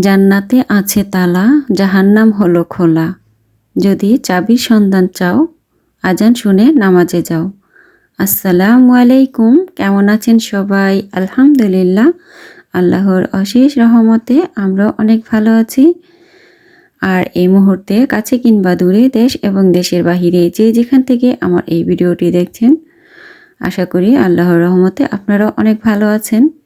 জান্নাতে আছে তালা, জাহান্নাম হলো খোলা। যদি চাবির সন্ধান চাও, আজান শুনে নামাজে যাও। আসসালামু আলাইকুম, কেমন আছেন সবাই? আলহামদুলিল্লাহ, আল্লাহর অশেষ রহমতে আমরা অনেক ভালো আছি। আর এই মুহূর্তে কাছে কিংবা দূরে দেশ এবং দেশের বাহিরে যে যেখান থেকে আমার এই ভিডিওটি দেখছেন, আশা করি আল্লাহর রহমতে আপনারাও অনেক ভালো আছেন।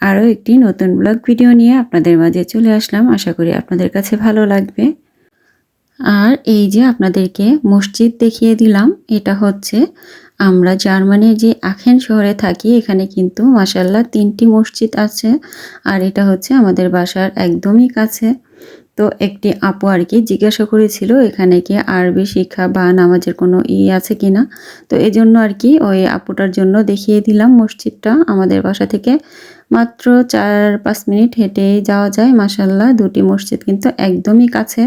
আরও একটি নতুন ব্লগ ভিডিও নিয়ে আপনাদের মাঝে চলে আসলাম। আশা করি আপনাদের কাছে ভালো লাগবে। আর এই যে আপনাদেরকে মসজিদ দেখিয়ে দিলাম, এটা হচ্ছে আমরা জার্মানির যে আখেন শহরে থাকি, এখানে কিন্তু মাসাল্লাহ তিনটি মসজিদ আছে। আর এটা হচ্ছে আমাদের বাসার একদমই কাছে। তো একটি আপু আর কি জিজ্ঞাসা করেছিল, এখানে কি আরবি শিক্ষা বা নামাজের কোনো ই আছে কি না তো এই জন্য আর কি ওই আপুটার জন্য দেখিয়ে দিলাম মসজিদটা, আমাদের বাসা থেকে। মাত্র চার পাঁচ মিনিট হেঁটে যাওয়া যায় মাসাল্লাহ দুটি মসজিদ কিন্তু একদমই কাছে।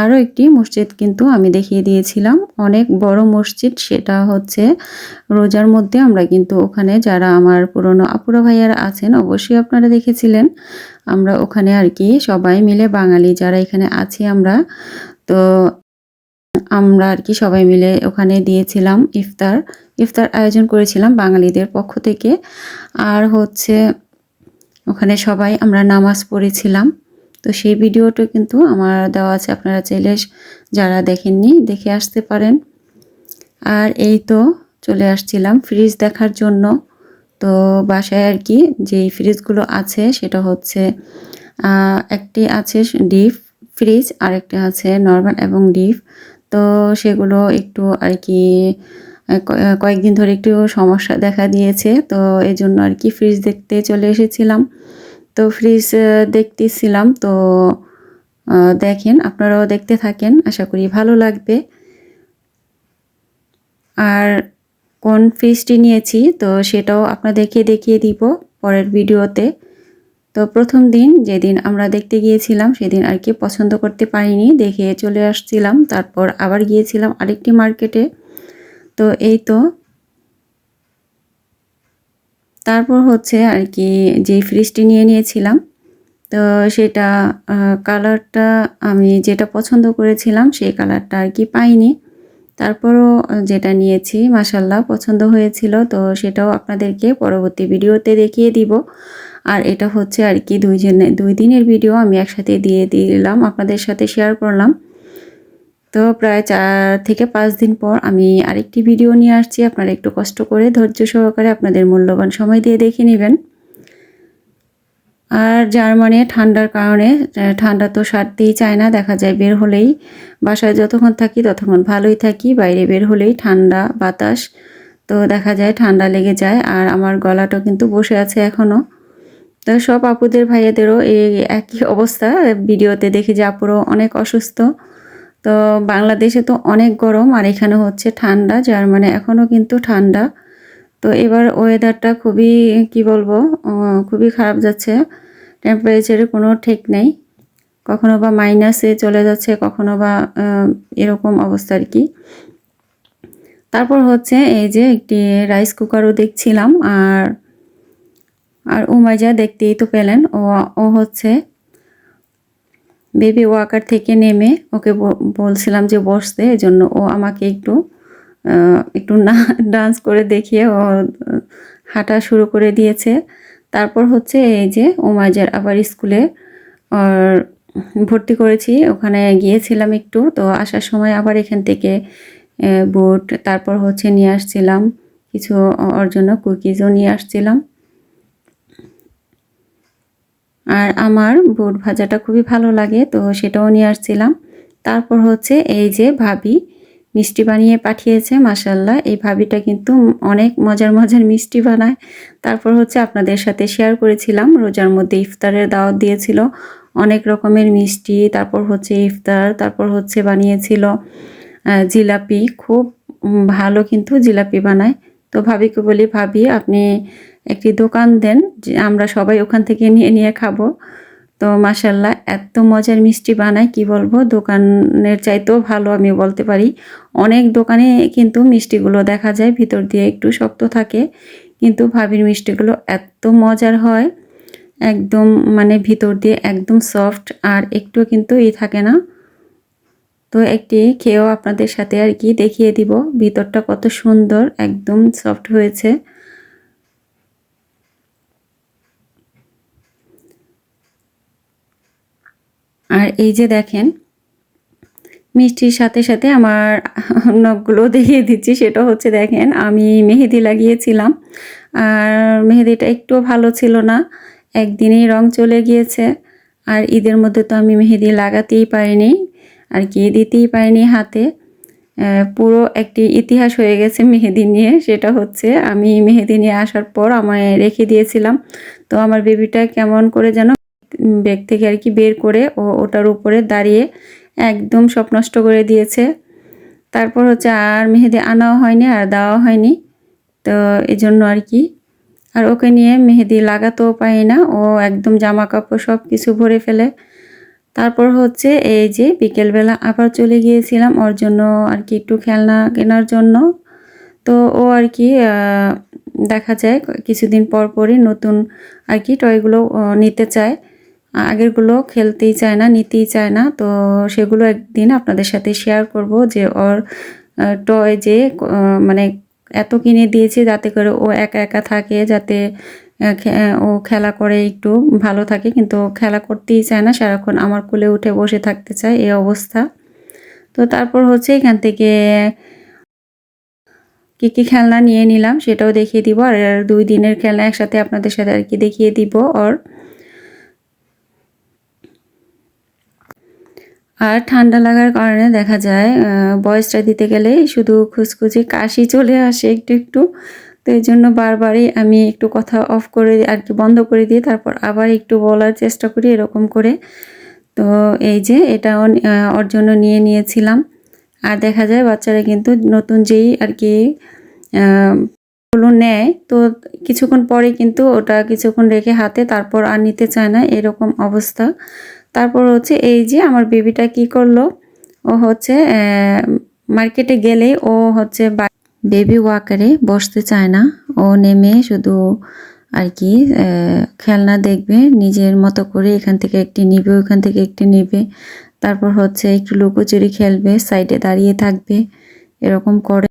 আরও একটি মসজিদ কিন্তু আমি দেখিয়ে দিয়েছিলাম। অনেক বড় মসজিদ, সেটা হচ্ছে রোজার মধ্যে আমরা কিন্তু ওখানে যারা আমার পুরনো আপুরা ভাইয়ারা আছেন, অবশ্যই আপনারা দেখেছিলেন। আমরা ওখানে আর কি সবাই মিলে বাঙালি যারা এখানে আছি আমরা, তো আমরা আর কি সবাই মিলে ওখানে দিয়েছিলাম ইফতার। ইফতার আয়োজন করেছিলাম বাঙালিদের পক্ষ থেকে। আর হচ্ছে ওখানে সবাই আমরা নামাজ পড়েছিলাম। তো সেই ভিডিওটা কিন্তু আমার দেওয়া আছে, আপনারা চাইলে যারা দেখেননি দেখে আসতে পারেন। আর এই তো চলে আসছিলাম ফ্রিজ দেখার জন্য। তো বাসায় আর কি যেই ফ্রিজগুলো আছে সেটা হচ্ছে একটি আছে ডিপ ফ্রিজ আরেকটি আছে নর্মাল এবং ডিপ। তো সেগুলো একটু আর কি কয়েকদিন ধরে একটু সমস্যা দেখা দিয়েছে। তো এই জন্য আর কি ফ্রিজ দেখতে চলে এসেছিলাম। তো ফ্রিজ দেখতেছিলাম। তো দেখেন, আপনারাও দেখতে থাকেন। আশা করি ভালো লাগবে। আর কোন ফ্রিজটি নিয়েছি, তো সেটাও আপনাদেরকে দেখিয়ে দিব পরের ভিডিওতে তো প্রথম দিন যেদিন আমরা দেখতে গিয়েছিলাম, সেদিন আর কি পছন্দ করতে পারিনি, দেখে চলে আসছিলাম, তারপর আবার গিয়েছিলাম আরেকটি মার্কেটে। তো এই তো। তারপর হচ্ছে আর কি যে ফ্রিজটি নিয়ে নিয়েছিলাম, তো সেটা কালারটা আমি যেটা পছন্দ করেছিলাম, সেই কালারটা আর কি পাইনি। তারপরও যেটা নিয়েছি মাসাল্লাহ পছন্দ হয়েছিল, তো সেটাও আপনাদেরকে পরবর্তী ভিডিওতে দেখিয়ে দিব। আর এটা হচ্ছে আর কি দুইজনে দুই দিনের ভিডিও আমি একসাথে দিয়ে দিলাম, আপনাদের সাথে শেয়ার করলাম। তো প্রায় চার থেকে পাঁচ দিন পর আমি আরেকটি ভিডিও নিয়ে আসছি, আপনারা একটু কষ্ট করে ধৈর্য সহকারে আপনাদের মূল্যবান সময় দিয়ে দেখে নেবেন। আর জার্মানি ঠান্ডার কারণে ঠান্ডা তো সারতেই চায় না, দেখা যায় বের হলেই। বাসায় যতক্ষণ থাকি ততক্ষণ ভালোই থাকি, বাইরে বের হলেই ঠান্ডা বাতাস, তো দেখা যায় ঠান্ডা লেগে যায়। আর আমার গলাটাও কিন্তু বসে আছে এখনও তো সব আপুদের, ভাইয়াদেরও এই একই অবস্থা। ভিডিওতে দেখি যে আপুরও অনেক অসুস্থ। তো বাংলাদেশে তো অনেক গরম, আর এখানে হচ্ছে ঠান্ডা। জার্মানি এখনও কিন্তু ঠান্ডা। তো এবার ওয়েদারটা খুবই, কি বলব খুবই খারাপ যাচ্ছে। টেম্পারেচারের কোনো ঠিক নেই। কখনো বা মাইনাসে চলে যাচ্ছে, কখনো বা এরকম অবস্থা আর কি। তারপর হচ্ছে এই যে একটি রাইস কুকারও দেখছিলাম, আর আর উমাইজা দেখতেই তো পেলেন, ও ও হচ্ছে বেবি ওয়াকার থেকে নেমে ওকে বলছিলাম যে বসতে এই জন্য ও আমাকে একটু একটু না ডান্স করে দেখিয়ে ও, হাঁটা শুরু করে দিয়েছে। তারপর হচ্ছে এই যে ওমাজার আবার স্কুলে ভর্তি করেছি। ওখানে গিয়েছিলাম একটু, তো আসার সময় আবার এখান থেকে বুট তারপর হচ্ছে নিয়ে আসছিলাম। কিছু ওর জন্য কুকিজও নিয়ে আসছিলাম। আর আমার বুট ভাজাটা খুবই ভালো লাগে, তো সেটাও নিয়ে আসছিলাম। তারপর হচ্ছে এই যে ভাবি মিষ্টি বানিয়ে পাঠিয়েছে মাসাল্লাহ এই ভাবিটা কিন্তু অনেক মজার মজার মিষ্টি বানায়। তারপর হচ্ছে আপনাদের সাথে শেয়ার করেছিলাম, রোজার মধ্যে ইফতারের দাওয়াত দিয়েছিল। অনেক রকমের মিষ্টি, তারপর হচ্ছে ইফতার, তারপর হচ্ছে বানিয়েছিল জিলাপি। খুব ভালো কিন্তু জিলাপি বানায়। তো ভাবিকে বলি, ভাবি, আপনি একটি দোকান দেন আমরা সবাই ওখান থেকে নিয়ে নিয়ে খাব। তো মাসাল্লাহ এত মজার মিষ্টি বানায়, কি বলব? দোকানের চাইতেও ভালো আমি বলতে পারি। অনেক দোকানে কিন্তু মিষ্টিগুলো দেখা যায়, ভিতর দিয়ে একটু শক্ত থাকে, কিন্তু ভাবির মিষ্টিগুলো এত মজার হয়, একদম মানে ভিতর দিয়ে একদম সফট আর একটু কিন্তু ই থাকে না। তো একটি খেয়েও আপনাদের সাথে আর কি দেখিয়ে দিব, ভিতরটা কত সুন্দর, একদম সফট হয়েছে। আর এই যে দেখেন, মিষ্টির সাথে সাথে আমার নখগুলো দেখিয়ে দিচ্ছি। সেটা হচ্ছে দেখেন, আমি মেহেদি লাগিয়েছিলাম। আর মেহেদিটা একটু ভালো ছিল না। একদিনেই রং চলে গিয়েছে। আর ঈদের মধ্যে তো আমি মেহেদি লাগাতেই পারিনি, আর কি দিতেই পারিনি হাতে। পুরো একটি ইতিহাস হয়ে গেছে মেহেদি নিয়ে। সেটা হচ্ছে, আমি মেহেদি নিয়ে আসার পর আমায় রেখে দিয়েছিলাম। তো আমার বেবিটা কেমন করে যেন ব্যাগ থেকে আর কি বের করে ও ওটার উপরে দাঁড়িয়ে একদম সব নষ্ট করে দিয়েছে। তারপর হচ্ছে আর মেহেদি আনাও হয়নি, আর দেওয়া হয়নি। তো এই জন্য আর কি। আর ওকে নিয়ে মেহেদি লাগাতেও পাই না, ও একদম জামা কাপড় সব কিছু ভরে ফেলে। তারপর হচ্ছে এই যে বিকেলবেলা আবার চলে গিয়েছিলাম ওর জন্য আর কি একটু খেলনা কেনার জন্য। তো ও আর কি দেখা যায়, কিছুদিন পর পরই নতুন আর কি টয়গুলো নিতে চায়। আগেরগুলো খেলতেই চায় না, নিতেই চায় না। তো সেগুলো একদিন আপনাদের সাথে শেয়ার করব যে ওর টয় যে মানে এত কিনে দিয়েছি যাতে করে ও একা একা থাকে, যাতে ও খেলা করে একটু ভালো থাকে। কিন্তু খেলা করতেই চায় না, সারাক্ষণ আমার কোলে উঠে বসে থাকতে চায়, এই অবস্থা। তো তারপর হচ্ছে এখান থেকে কী কী খেলনা নিয়ে নিলাম সেটাও দেখিয়ে দিব। আর দুই দিনের খেলনা একসাথে আপনাদের সাথে আর কি দেখিয়ে দিব ওর। আর ঠান্ডা লাগার কারণে দেখা যায় বয়সটা দিতে গেলে শুধু খুচখুচি কাশি চলে আসে একটু একটু। তো এই জন্য বারবারই আমি একটু কথা অফ করে আর কি বন্ধ করে দিই তারপর আবার একটু বলার চেষ্টা করি এরকম করে। তো এই যে এটা ওর জন্য নিয়ে নিয়েছিলাম। আর দেখা যায় বাচ্চারা কিন্তু নতুন যেই আর কি নেয়, তো কিছুক্ষণ পরে কিন্তু ওটা কিছুক্ষণ রেখে হাতে, তারপর আর নিতে চায় না, এরকম অবস্থা। তারপর হচ্ছে এই যে আমার বেবিটা কি করল? ও হচ্ছে মার্কেটে গেলে ও হচ্ছে বেবি ওয়াকারে বসতে চায় না। ও নেমে শুধু আর কি খেলনা দেখবে, নিজের মতো করে এখান থেকে একটি নিবে, ওখান থেকে একটি নিবে। তারপর হচ্ছে একটু লুকোচুরি খেলবে, সাইডে দাঁড়িয়ে থাকবে, এরকম করে।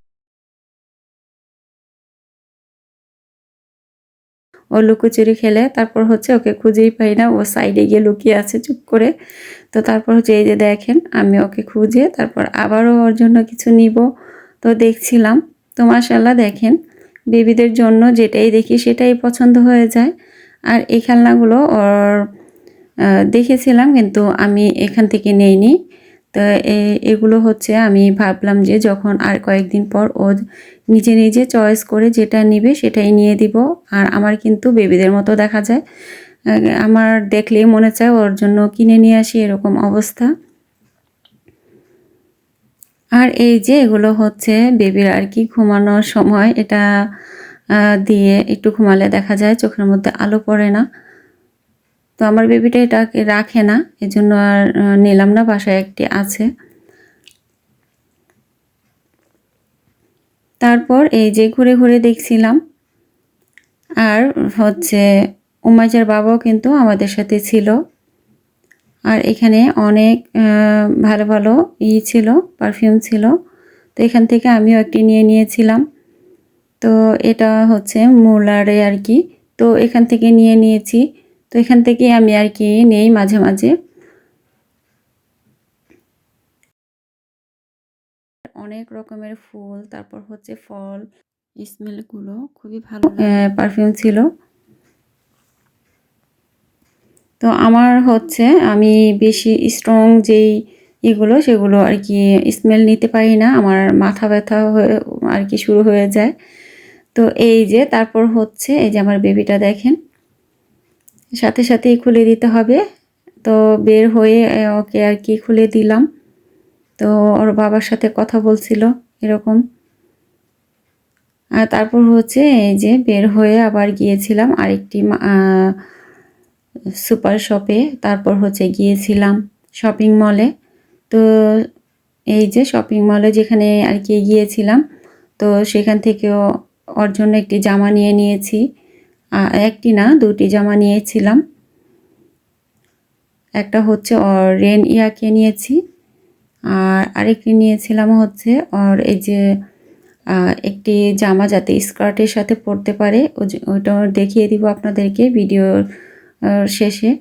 ও লুকোচুরি খেলে, তারপর হচ্ছে ওকে খুঁজেই পাই না, ও সাইডে গিয়ে লুকিয়ে আছে চুপ করে। তো তারপর হচ্ছে এই যে দেখেন, আমি ওকে খুঁজে তারপর আবারও ওর জন্য কিছু নিব। তো দেখছিলাম, তো মাসাল্লাহ দেখেন, বেবিদের জন্য যেটাই দেখি সেটাই পছন্দ হয়ে যায়। আর এই খেলনাগুলো ওর দেখেছিলাম কিন্তু আমি এখান থেকে নেইনি। তো এগুলো হচ্ছে আমি ভাবলাম যে যখন আর কয়েকদিন পর ও নিজে নিজে চয়েস করে যেটা নিবে সেটাই নিয়ে দিব। আর আমার কিন্তু বেবিদের মতো দেখা যায়। আমার দেখলেই মনে চায় ওর জন্য কিনে নিয়ে আসি এরকম অবস্থা। আর এই যে এগুলো হচ্ছে বেবির আর কি ঘুমানোর সময়। এটা দিয়ে একটু ঘুমালে দেখা যায় চোখের মধ্যে আলো পড়ে না। তো আমার বেবিটা এটাকে রাখে না, এজন্য আর নিলাম না, বাসায় একটি আছে। তারপর এই যে ঘুরে ঘুরে দেখছিলাম, আর হচ্ছে উমাইজার বাবাও কিন্তু আমাদের সাথে ছিল। আর এখানে অনেক ভালো ভালো ই ছিল পারফিউম ছিল। তো এখান থেকে আমিও একটি নিয়ে নিয়েছিলাম। তো এটা হচ্ছে মুলারে আর কি। তো এখান থেকে নিয়ে নিয়েছি। তো এখান থেকে আমি আর কি নেই মাঝে মাঝে। অনেক রকমের ফুল তারপর হচ্ছে ফল স্মেলগুলো খুবই ভালো পারফিউম ছিল। তো আমার হচ্ছে আমি বেশি স্ট্রং যেই এগুলো সেগুলো আর কি স্মেল নিতে পারি না। আমার মাথা ব্যথা হয়ে আর কি শুরু হয়ে যায়। তো এই যে তারপর হচ্ছে এই যে আমার বেবিটা দেখেন। সাথে সাথেই খুলে দিতে হবে। তো বের হয়ে ওকে আর কি খুলে দিলাম। তো ওর বাবার সাথে কথা বলছিল এরকম। আর তারপর হচ্ছে এই যে বের হয়ে আবার গিয়েছিলাম আরেকটি সুপার শপে। তারপর হচ্ছে গিয়েছিলাম শপিং মলে। তো এই যে শপিং মলে যেখানে আর কি গিয়েছিলাম, তো সেখান থেকেও ওর জন্য একটি জামা নিয়ে নিয়েছি। একটি না, দুটি জামা নিয়েছিলাম। একটা হচ্ছে রেন ইয়াকে নিয়েছি, আর আরেকটি নিয়েছিলাম হচ্ছে ওর এই যে একটি জামা যাতে স্কার্টের সাথে পরতে পারে ওইটা দেখিয়ে দিব আপনাদেরকে ভিডিওর শেষে।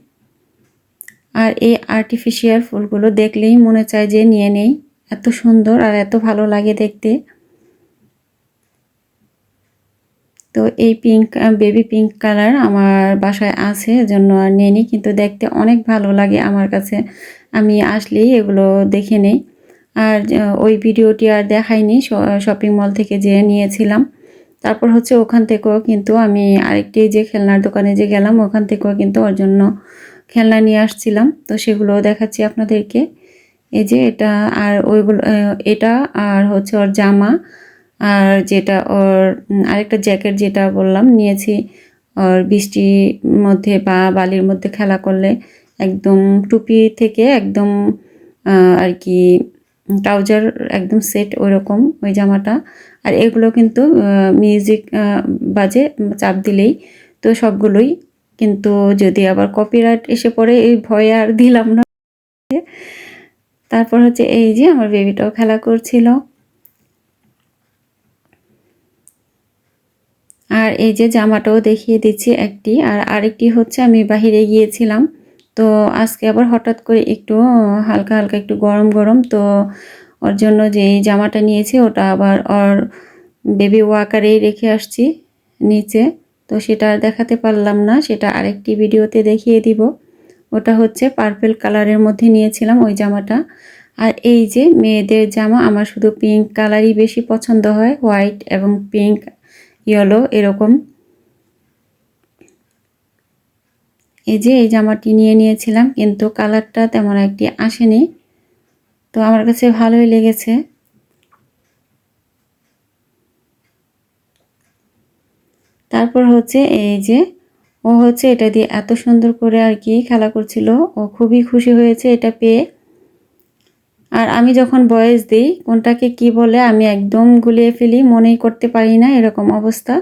আর এই আর্টিফিশিয়াল ফুলগুলো দেখলেই মনে চায় যে নিয়ে নেই, এত সুন্দর আর এত ভালো লাগে দেখতে। তো এই পিঙ্ক বেবি পিঙ্ক কালার আমার বাসায় আছে এজন্য আর নিই কিন্তু দেখতে অনেক ভালো লাগে আমার কাছে। আমি আসলেই এগুলো দেখে নেই। আর ওই ভিডিওটি আর দেখাইনি শপিং মল থেকে যে নিয়েছিলাম। তারপর হচ্ছে ওখান থেকেও কিন্তু আমি আরেকটি যে খেলনার দোকানে যে গেলাম, ওখান থেকেও কিন্তু ওর জন্য খেলনা নিয়ে আসছিলাম। তো সেগুলো দেখাচ্ছি আপনাদেরকে। এই যে এটা আর ওইগুলো এটা আর হচ্ছে ওর জামা। আর যেটা ওর আরেকটা জ্যাকেট যেটা বললাম, নিয়েছি। ওর বৃষ্টির মধ্যে বা বালির মধ্যে খেলা করলে একদম টুপি থেকে একদম আর কি, ট্রাউজার একদম সেট ওইরকম ওই জামাটা। আর এগুলো কিন্তু মিউজিক বাজে, চাপ দিলেই তো সবগুলোই। কিন্তু যদি আবার কপিরাইট এসে পড়ে, এই ভয়ে আর দিলাম না। তারপর হচ্ছে এই যে আমার বেবিটাও খেলা করছিল। আর এই যে জামাটাও দেখিয়ে দিচ্ছি একটি, আর আরেকটি হচ্ছে আমি বাহিরে গিয়েছিলাম। তো আজকে আবার হঠাৎ করে একটু, হালকা হালকা একটু গরম গরম, তো ওর জন্য যে এই জামাটা নিয়েছি ওটা আবার ওর বেবি ওয়াকারেই রেখে আসছি নিচে। তো সেটা আর দেখাতে পারলাম না, সেটা আরেকটি ভিডিওতে দেখিয়ে দিব। ওটা হচ্ছে পার্পেল কালারের মধ্যে নিয়েছিলাম ওই জামাটা। আর এই যে মেয়েদের জামা আমার শুধু পিঙ্ক কালারই বেশি পছন্দ হয় হোয়াইট এবং পিঙ্ক ইয়েলো এরকম। এই যে, এই জামাটি নিয়ে নিয়েছিলাম, কিন্তু কালারটা তেমন একটি আসেনি। তো আমার কাছে ভালোই লেগেছে। তারপর হচ্ছে এই যে, ও হচ্ছে এটা দিয়ে এত সুন্দর করে আর কি খেলা করছিল। ও খুবই খুশি হয়েছে এটা পেয়ে। আর আমি যখন বয়স দিই, কোনটাকে কি বলে আমি একদম গুলিয়ে ফেলি, মনেই করতে পারি না এরকম অবস্থা।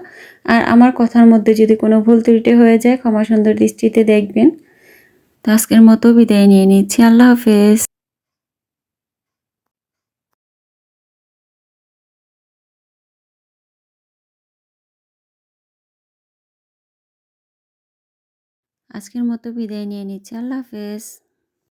আর আমার কথার মধ্যে যদি কোনো ভুল ত্রুটি হয়ে যায়, ক্ষমা সুন্দর দৃষ্টিতে দেখবেন। তো আজকের মতো বিদায় নিয়ে নিচ্ছি। আল্লাহ হাফেজ। আজকের মতো বিদায় নিয়ে নিচ্ছি। আল্লাহ হাফেজ।